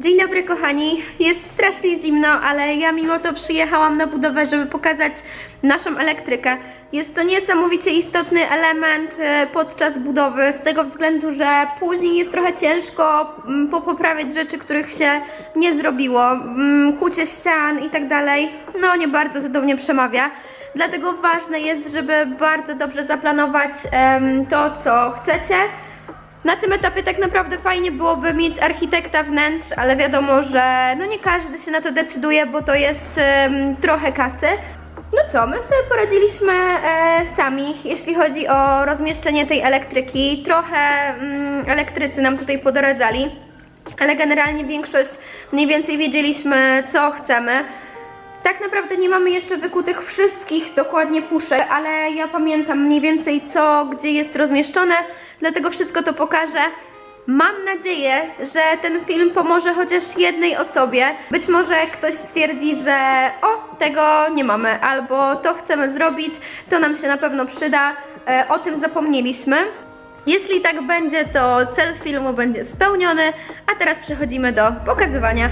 Dzień dobry kochani, jest strasznie zimno, ale ja mimo to przyjechałam na budowę, żeby pokazać naszą elektrykę. Jest to niesamowicie istotny element e, podczas budowy, z tego względu, że później jest trochę ciężko mm, popoprawiać rzeczy, których się nie zrobiło. Mm, Kucie ścian i tak dalej, no nie bardzo to do mnie przemawia. Dlatego ważne jest, żeby bardzo dobrze zaplanować to, co chcecie. Na tym etapie tak naprawdę fajnie byłoby mieć architekta wnętrz, ale wiadomo, że no nie każdy się na to decyduje, bo to jest em, trochę kasy. No co, my sobie poradziliśmy e, sami, jeśli chodzi o rozmieszczenie tej elektryki. Trochę mm, elektrycy nam tutaj podoradzali, ale generalnie większość mniej więcej wiedzieliśmy, co chcemy. Tak naprawdę nie mamy jeszcze wykutych wszystkich dokładnie puszek, ale ja pamiętam mniej więcej co, gdzie jest rozmieszczone, dlatego wszystko to pokażę. Mam nadzieję, że ten film pomoże chociaż jednej osobie. Być może ktoś stwierdzi, że o, tego nie mamy, albo to chcemy zrobić, to nam się na pewno przyda, e, o tym zapomnieliśmy. Jeśli tak będzie, to cel filmu będzie spełniony, a teraz przechodzimy do pokazywania.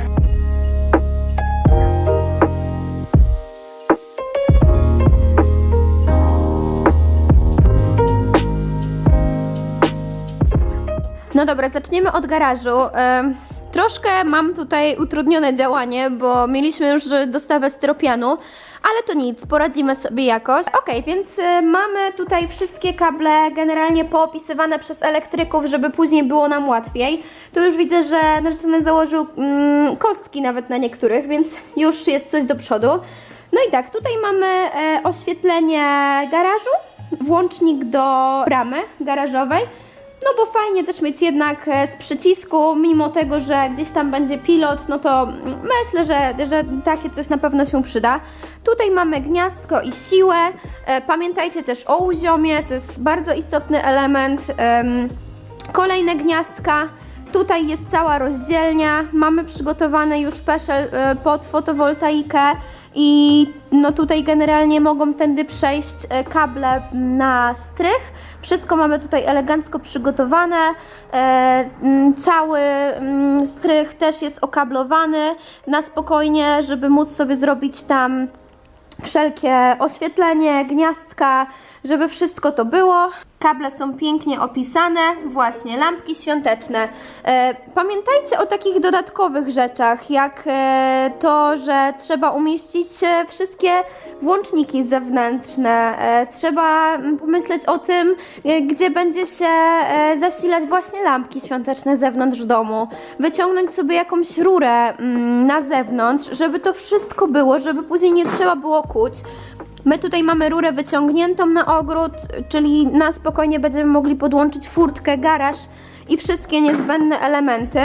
No dobra, zaczniemy od garażu. Troszkę mam tutaj utrudnione działanie, bo mieliśmy już dostawę styropianu, ale to nic, poradzimy sobie jakoś. Ok, więc y, mamy tutaj wszystkie kable generalnie poopisywane przez elektryków, żeby później było nam łatwiej. Tu już widzę, że narzeczony założył mm, kostki nawet na niektórych, więc już jest coś do przodu. No i tak, tutaj mamy e, oświetlenie garażu, włącznik do bramy garażowej. No bo fajnie też mieć jednak e, z przycisku, mimo tego, że gdzieś tam będzie pilot, no to mm, myślę, że, że takie coś na pewno się przyda. Tutaj mamy gniazdko i siłę. E, Pamiętajcie też o uziomie, to jest bardzo istotny element. Em, Kolejne gniazdka. Tutaj jest cała rozdzielnia. Mamy przygotowany już peszel e, pod fotowoltaikę i no tutaj generalnie mogą tędy przejść e, kable na strych. Wszystko mamy tutaj elegancko przygotowane. E, mm, Cały mm, strych też jest okablowany na spokojnie, żeby móc sobie zrobić tam wszelkie oświetlenie, gniazdka, żeby wszystko to było. Kable są pięknie opisane, właśnie lampki świąteczne. E, pamiętajcie o takich dodatkowych rzeczach, jak e, to, że trzeba umieścić e, wszystkie włączniki zewnętrzne. Trzeba pomyśleć o tym, gdzie będzie się zasilać właśnie lampki świąteczne zewnątrz domu. Wyciągnąć sobie jakąś rurę mm, na zewnątrz, żeby to wszystko było, żeby później nie trzeba było kuć. My tutaj mamy rurę wyciągniętą na ogród, czyli na spokojnie będziemy mogli podłączyć furtkę, garaż i wszystkie niezbędne elementy.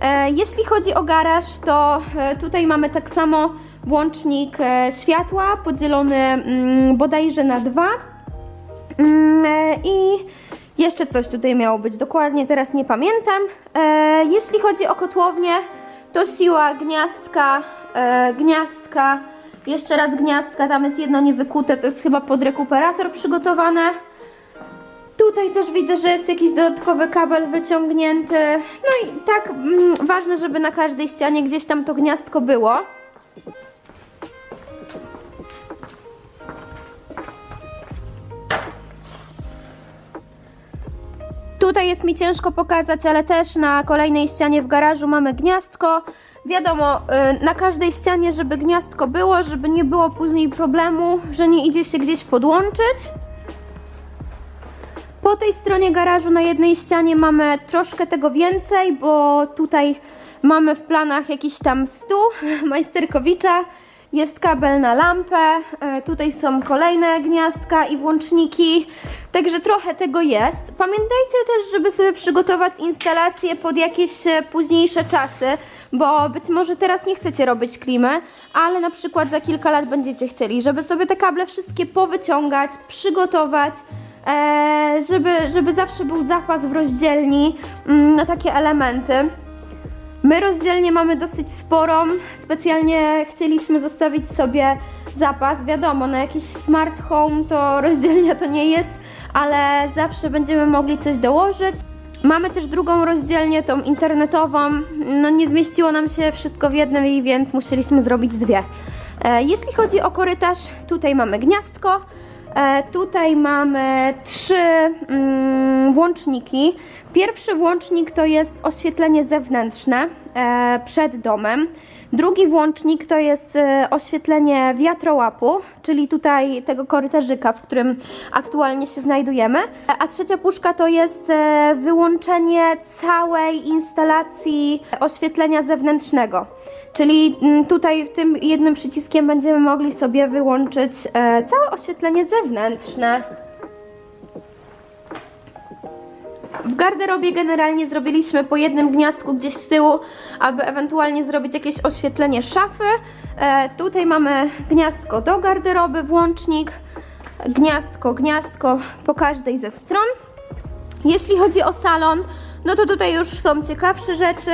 E, jeśli chodzi o garaż, to e, tutaj mamy tak samo włącznik e, światła podzielony mm, bodajże na dwa. Mm, I jeszcze coś tutaj miało być dokładnie, teraz nie pamiętam. Jeśli chodzi o kotłownię, to siła gniazdka, gniazdka, jeszcze raz gniazdka, tam jest jedno niewykute, to jest chyba pod rekuperator przygotowane. Tutaj też widzę, że jest jakiś dodatkowy kabel wyciągnięty. No i tak mm, ważne, żeby na każdej ścianie gdzieś tam to gniazdko było. Tutaj jest mi ciężko pokazać, ale też na kolejnej ścianie w garażu mamy gniazdko. Wiadomo, y, na każdej ścianie, żeby gniazdko było, żeby nie było później problemu, że nie idzie się gdzieś podłączyć. Po tej stronie garażu na jednej ścianie mamy troszkę tego więcej, bo tutaj mamy w planach jakiś tam stół majsterkowicza. Jest kabel na lampę, e, tutaj są kolejne gniazdka i włączniki, także trochę tego jest. Pamiętajcie też, żeby sobie przygotować instalację pod jakieś e, późniejsze czasy, bo być może teraz nie chcecie robić klimy, ale na przykład za kilka lat będziecie chcieli, żeby sobie te kable wszystkie powyciągać, przygotować, e, żeby, żeby zawsze był zapas w rozdzielni mm, na takie elementy. My rozdzielnie mamy dosyć sporą. Specjalnie chcieliśmy zostawić sobie zapas. Wiadomo, na jakiś smart home to rozdzielnia to nie jest, ale zawsze będziemy mogli coś dołożyć. Mamy też drugą rozdzielnię, tą internetową. No nie zmieściło nam się wszystko w jednej, więc musieliśmy zrobić dwie. E, jeśli chodzi o korytarz, tutaj mamy gniazdko. E, tutaj mamy trzy mm, włączniki. Pierwszy włącznik to jest oświetlenie zewnętrzne e, przed domem. Drugi włącznik to jest e, oświetlenie wiatrołapu, czyli tutaj tego korytarzyka, w którym aktualnie się znajdujemy. A trzecia puszka to jest e, wyłączenie całej instalacji oświetlenia zewnętrznego. Czyli mm, tutaj tym jednym przyciskiem będziemy mogli sobie wyłączyć e, całe oświetlenie zewnętrzne. W garderobie generalnie zrobiliśmy po jednym gniazdku gdzieś z tyłu, aby ewentualnie zrobić jakieś oświetlenie szafy. E, tutaj mamy gniazdko do garderoby, włącznik, gniazdko, gniazdko po każdej ze stron. Jeśli chodzi o salon, no to tutaj już są ciekawsze rzeczy.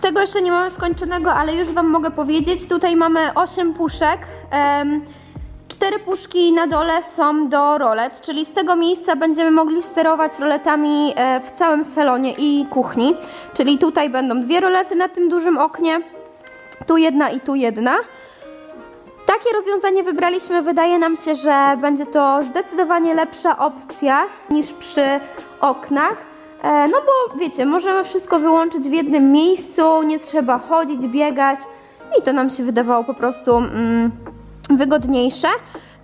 Tego jeszcze nie mamy skończonego, ale już Wam mogę powiedzieć. Tutaj mamy 8 puszek. Cztery puszki na dole są do rolet, czyli z tego miejsca będziemy mogli sterować roletami e, w całym salonie i kuchni. Czyli tutaj będą dwie rolety na tym dużym oknie, tu jedna i tu jedna. Takie rozwiązanie wybraliśmy. Wydaje nam się, że będzie to zdecydowanie lepsza opcja niż przy oknach. E, No bo wiecie, możemy wszystko wyłączyć w jednym miejscu, nie trzeba chodzić, biegać i to nam się wydawało po prostu mm, wygodniejsze.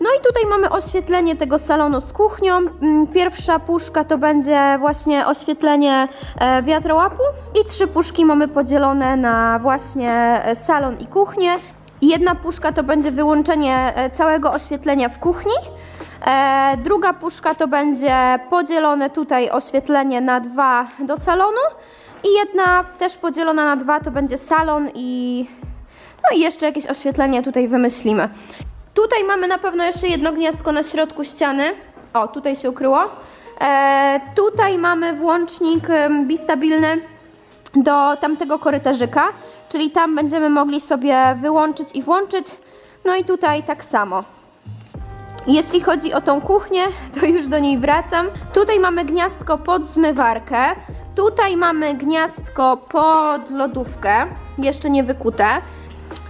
No i tutaj mamy oświetlenie tego salonu z kuchnią. Mm, Pierwsza puszka to będzie właśnie oświetlenie e, wiatrołapu i trzy puszki mamy podzielone na właśnie e, salon i kuchnię. Jedna puszka to będzie wyłączenie e, całego oświetlenia w kuchni. Druga puszka to będzie podzielone tutaj oświetlenie na dwa do salonu. I jedna też podzielona na dwa to będzie salon i no i jeszcze jakieś oświetlenie tutaj wymyślimy. Tutaj mamy na pewno jeszcze jedno gniazdko na środku ściany. O, tutaj się ukryło. E, tutaj mamy włącznik bistabilny do tamtego korytarzyka, czyli tam będziemy mogli sobie wyłączyć i włączyć. No i tutaj tak samo. Jeśli chodzi o tą kuchnię, to już do niej wracam. Tutaj mamy gniazdko pod zmywarkę. Tutaj mamy gniazdko pod lodówkę, jeszcze nie wykute.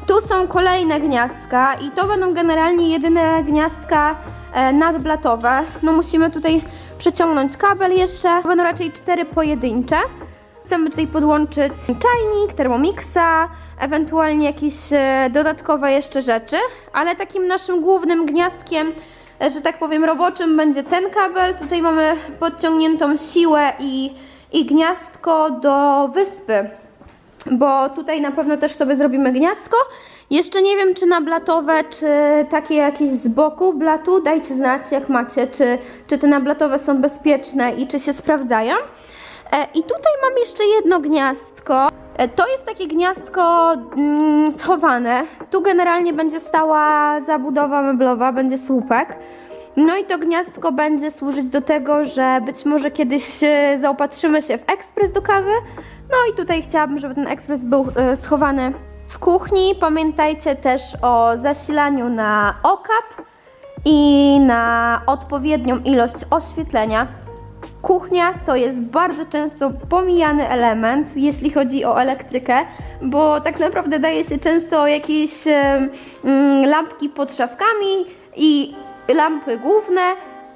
Tu są kolejne gniazdka i to będą generalnie jedyne gniazdka e, nadblatowe. No musimy tutaj przeciągnąć kabel jeszcze. Będą raczej cztery pojedyncze. Chcemy tutaj podłączyć czajnik, termomixa, ewentualnie jakieś e, dodatkowe jeszcze rzeczy, ale takim naszym głównym gniazdkiem, e, że tak powiem roboczym będzie ten kabel. Tutaj mamy podciągniętą siłę i, i gniazdko do wyspy bo tutaj na pewno też sobie zrobimy gniazdko. Jeszcze nie wiem, czy na blatowe, czy takie jakieś z boku blatu. Dajcie znać, jak macie, czy, czy te nablatowe są bezpieczne i czy się sprawdzają. E, I tutaj mam jeszcze jedno gniazdko. E, To jest takie gniazdko mm, schowane. Tu generalnie będzie stała zabudowa meblowa, będzie słupek. No i to gniazdko będzie służyć do tego, że być może kiedyś e, zaopatrzymy się w ekspres do kawy. No i tutaj chciałabym, żeby ten ekspres był e, schowany w kuchni. Pamiętajcie też o zasilaniu na okap i na odpowiednią ilość oświetlenia. Kuchnia to jest bardzo często pomijany element, jeśli chodzi o elektrykę, bo tak naprawdę daje się często jakieś mm, lampki pod szafkami i lampy główne,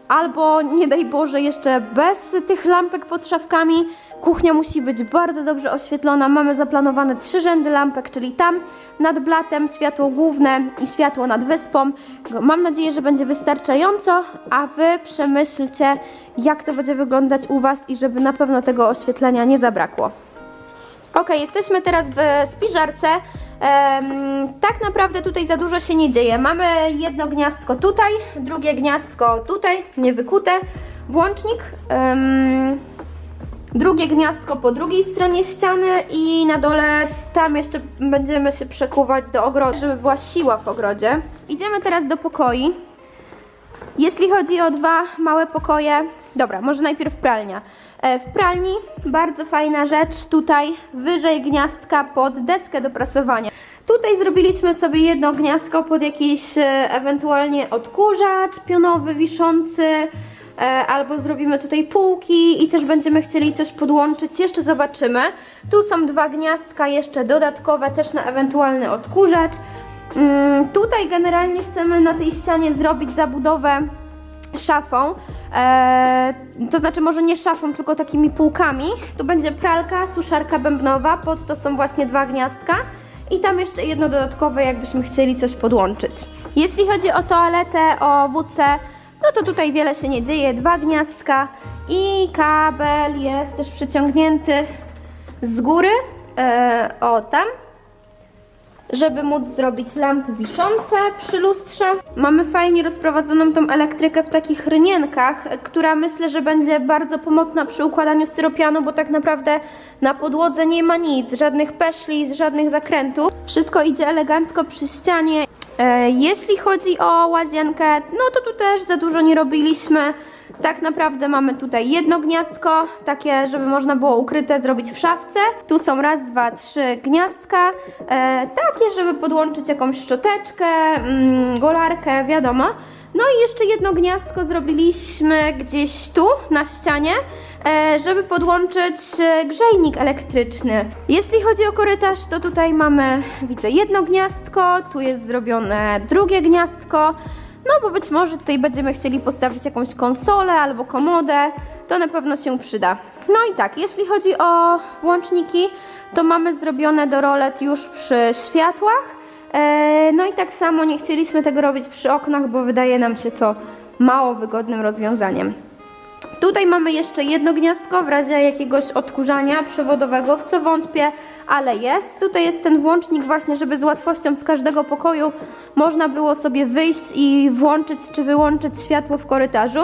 albo nie daj Boże jeszcze bez tych lampek pod szafkami. Kuchnia musi być bardzo dobrze oświetlona. Mamy zaplanowane trzy rzędy lampek, czyli tam nad blatem światło główne i światło nad wyspą. Mam nadzieję, że będzie wystarczająco, a Wy przemyślcie, jak to będzie wyglądać u Was i żeby na pewno tego oświetlenia nie zabrakło. Ok, jesteśmy teraz w spiżarce. Tak naprawdę tutaj za dużo się nie dzieje. Mamy jedno gniazdko tutaj, drugie gniazdko tutaj, niewykute. Włącznik. drugie gniazdko po drugiej stronie ściany i na dole tam jeszcze będziemy się przekuwać do ogrodu, żeby była siła w ogrodzie. Idziemy teraz do pokoi. Jeśli chodzi o dwa małe pokoje, dobra, może najpierw pralnia. E, W pralni bardzo fajna rzecz, tutaj wyżej gniazdka pod deskę do prasowania. Tutaj zrobiliśmy sobie jedno gniazdko pod jakiś e, ewentualnie odkurzacz pionowy wiszący. e, albo zrobimy tutaj półki i też będziemy chcieli coś podłączyć, jeszcze zobaczymy. Tu są dwa gniazdka jeszcze dodatkowe, też na ewentualny odkurzacz. Mm, tutaj generalnie chcemy na tej ścianie zrobić zabudowę szafą, e, to znaczy może nie szafą, tylko takimi półkami. Tu będzie pralka, suszarka bębnowa, pod to są właśnie dwa gniazdka i tam jeszcze jedno dodatkowe, jakbyśmy chcieli coś podłączyć. Jeśli chodzi o toaletę, o WC, no to tutaj wiele się nie dzieje, dwa gniazdka i kabel jest też przyciągnięty z góry, e, o tam, żeby móc zrobić lampy wiszące przy lustrze. Mamy fajnie rozprowadzoną tą elektrykę w takich rynienkach, która myślę, że będzie bardzo pomocna przy układaniu styropianu, bo tak naprawdę na podłodze nie ma nic, żadnych peszli, żadnych zakrętów. Wszystko idzie elegancko przy ścianie. E, jeśli chodzi o łazienkę, no to tu też za dużo nie robiliśmy. Tak naprawdę mamy tutaj jedno gniazdko, takie, żeby można było ukryte zrobić w szafce. Tu są raz, dwa, trzy gniazdka, e, takie, żeby podłączyć jakąś szczoteczkę, mm, golarkę, wiadomo. No i jeszcze jedno gniazdko zrobiliśmy gdzieś tu, na ścianie, e, żeby podłączyć e, grzejnik elektryczny. Jeśli chodzi o korytarz, to tutaj mamy, widzę, jedno gniazdko, tu jest zrobione drugie gniazdko, no bo być może tutaj będziemy chcieli postawić jakąś konsolę albo komodę, to na pewno się przyda. No i tak, jeśli chodzi o łączniki, to mamy zrobione do rolet już przy światłach. E, No i tak samo nie chcieliśmy tego robić przy oknach, bo wydaje nam się to mało wygodnym rozwiązaniem. Tutaj mamy jeszcze jedno gniazdko w razie jakiegoś odkurzania przewodowego, w co wątpię, ale jest. Tutaj jest ten włącznik właśnie, żeby z łatwością z każdego pokoju można było sobie wyjść i włączyć czy wyłączyć światło w korytarzu.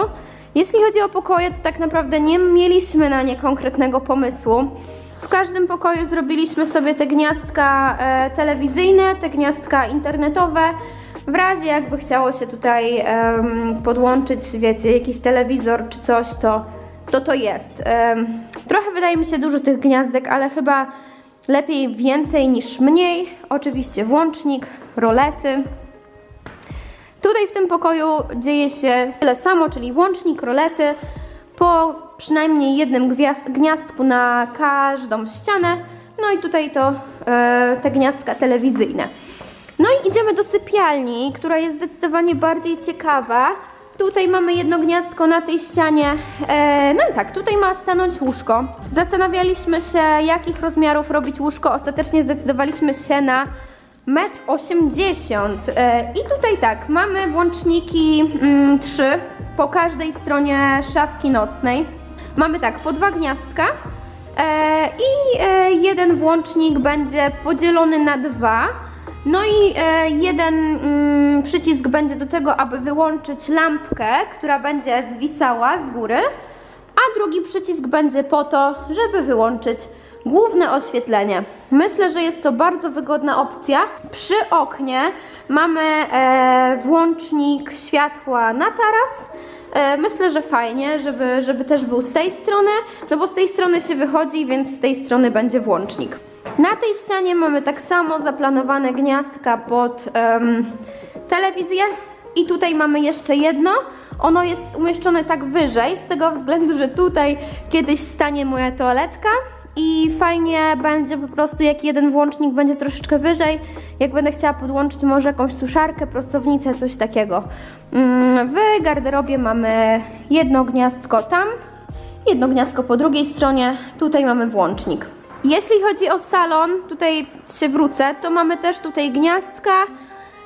Jeśli chodzi o pokoje, to tak naprawdę nie mieliśmy na nie konkretnego pomysłu. W każdym pokoju zrobiliśmy sobie te gniazdka e, telewizyjne, te gniazdka internetowe. W razie jakby chciało się tutaj em, podłączyć, wiecie, jakiś telewizor czy coś, to to, to jest. Em, trochę wydaje mi się dużo tych gniazdek, ale chyba lepiej więcej niż mniej. Oczywiście włącznik, rolety. Tutaj w tym pokoju dzieje się tyle samo, czyli włącznik, rolety, po przynajmniej jednym gwiazd, gniazdku na każdą ścianę. No i tutaj to e, te gniazdka telewizyjne. No i idziemy do sypialni, która jest zdecydowanie bardziej ciekawa. Tutaj mamy jedno gniazdko na tej ścianie. E, no i tak, tutaj ma stanąć łóżko. Zastanawialiśmy się, jakich rozmiarów robić łóżko. Ostatecznie zdecydowaliśmy się na 1,80 m. E, I tutaj tak, mamy włączniki mm, trzy po każdej stronie szafki nocnej. Mamy tak, po dwa gniazdka. E, I e, jeden włącznik będzie podzielony na dwa. No i e, jeden mm, przycisk będzie do tego, aby wyłączyć lampkę, która będzie zwisała z góry, a drugi przycisk będzie po to, żeby wyłączyć główne oświetlenie. Myślę, że jest to bardzo wygodna opcja. Przy oknie mamy e, włącznik światła na taras. E, myślę, że fajnie, żeby, żeby też był z tej strony, no bo z tej strony się wychodzi, więc z tej strony będzie włącznik. Na tej ścianie mamy tak samo zaplanowane gniazdka pod em, telewizję i tutaj mamy jeszcze jedno. Ono jest umieszczone tak wyżej, z tego względu, że tutaj kiedyś stanie moja toaletka i fajnie będzie po prostu jak jeden włącznik będzie troszeczkę wyżej, jak będę chciała podłączyć może jakąś suszarkę, prostownicę, coś takiego. Mm, W garderobie mamy jedno gniazdko tam, jedno gniazdko po drugiej stronie, tutaj mamy włącznik. Jeśli chodzi o salon, tutaj się wrócę, to mamy też tutaj gniazdka.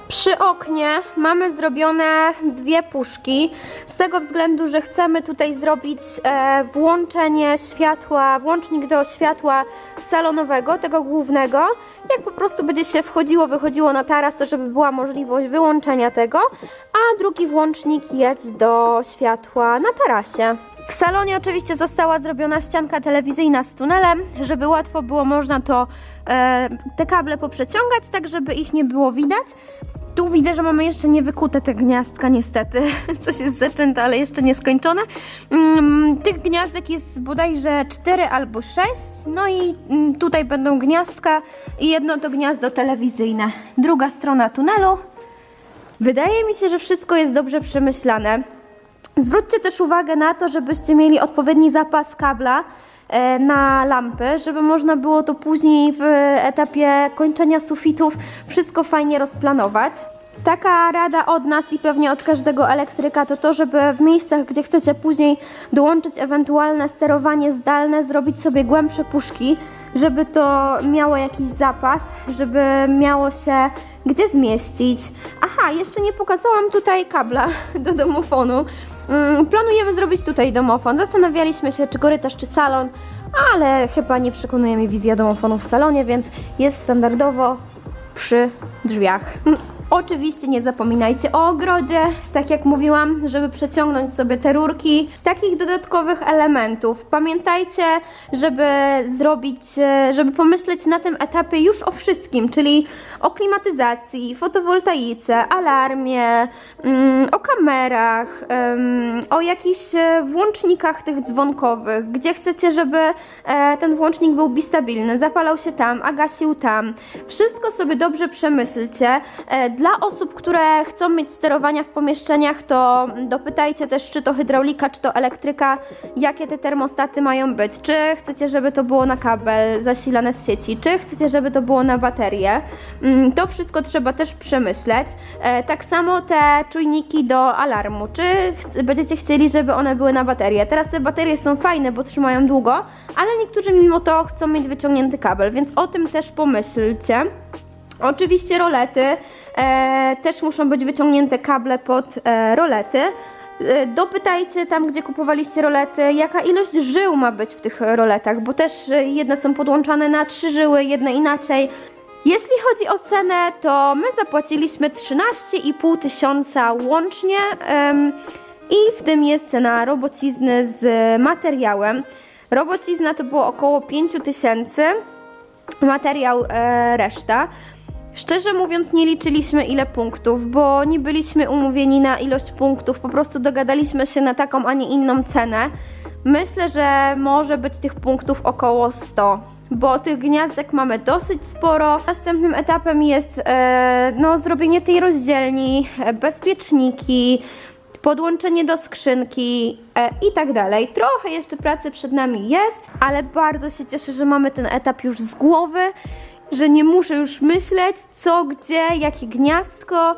Przy oknie mamy zrobione dwie puszki, z tego względu, że chcemy tutaj zrobić e, włączenie światła, włącznik do światła salonowego, tego głównego. Jak po prostu będzie się wchodziło, wychodziło na taras, to żeby była możliwość wyłączenia tego, a drugi włącznik jest do światła na tarasie. W salonie oczywiście została zrobiona ścianka telewizyjna z tunelem, żeby łatwo było można to e, te kable poprzeciągać, tak żeby ich nie było widać. Tu widzę, że mamy jeszcze niewykute te gniazdka, niestety. Coś jest zaczęte, ale jeszcze nie skończone. Mm, tych gniazdek jest bodajże 4 albo 6. No i mm, tutaj będą gniazdka i jedno to gniazdo telewizyjne. Druga strona tunelu. Wydaje mi się, że wszystko jest dobrze przemyślane. Zwróćcie też uwagę na to, żebyście mieli odpowiedni zapas kabla e, na lampy, żeby można było to później w etapie kończenia sufitów wszystko fajnie rozplanować. Taka rada od nas i pewnie od każdego elektryka to to, żeby w miejscach, gdzie chcecie później dołączyć ewentualne sterowanie zdalne, zrobić sobie głębsze puszki, żeby to miało jakiś zapas, żeby miało się gdzie zmieścić. Aha, jeszcze nie pokazałam tutaj kabla do domofonu. Mm, Planujemy zrobić tutaj domofon. Zastanawialiśmy się, czy korytarz, czy salon, ale chyba nie przekonuje mnie wizja domofonu w salonie, więc jest standardowo przy drzwiach. Oczywiście nie zapominajcie o ogrodzie, tak jak mówiłam, żeby przeciągnąć sobie te rurki z takich dodatkowych elementów. Pamiętajcie, żeby zrobić, e, żeby pomyśleć na tym etapie już o wszystkim, czyli o klimatyzacji, fotowoltaice, alarmie, mm, o kamerach, o jakichś e, włącznikach tych dzwonkowych, gdzie chcecie, żeby e, ten włącznik był bistabilny, zapalał się tam, a gasił tam. Wszystko sobie dobrze przemyślcie. E, Dla osób, które chcą mieć sterowania w pomieszczeniach, to dopytajcie też, czy to hydraulika, czy to elektryka, jakie te termostaty mają być. Czy chcecie, żeby to było na kabel zasilane z sieci, czy chcecie, żeby to było na baterię. Mm, To wszystko trzeba też przemyśleć. E, Tak samo te czujniki do alarmu. Czy będziecie chcieli, żeby one były na baterię? Teraz te baterie są fajne, bo trzymają długo, ale niektórzy mimo to chcą mieć wyciągnięty kabel, więc o tym też pomyślcie. Oczywiście rolety też muszą być wyciągnięte kable pod e, rolety. E, Dopytajcie tam, gdzie kupowaliście rolety, jaka ilość żył ma być w tych roletach, bo też e, jedne są podłączane na trzy żyły, jedne inaczej. Jeśli chodzi o cenę, to my zapłaciliśmy 13,5 tysiąca łącznie em, i w tym jest cena robocizny z materiałem. Robocizna to było około 5 tysięcy, materiał e, reszta. Szczerze mówiąc, nie liczyliśmy ile punktów, bo nie byliśmy umówieni na ilość punktów, po prostu dogadaliśmy się na taką, a nie inną cenę. Myślę, że może być tych punktów około 100, bo tych gniazdek mamy dosyć sporo. Następnym etapem jest e, no, zrobienie tej rozdzielni, e, bezpieczniki, podłączenie do skrzynki e, i tak dalej. Trochę jeszcze pracy przed nami jest, ale bardzo się cieszę, że mamy ten etap już z głowy, że nie muszę już myśleć co, gdzie, jakie gniazdko.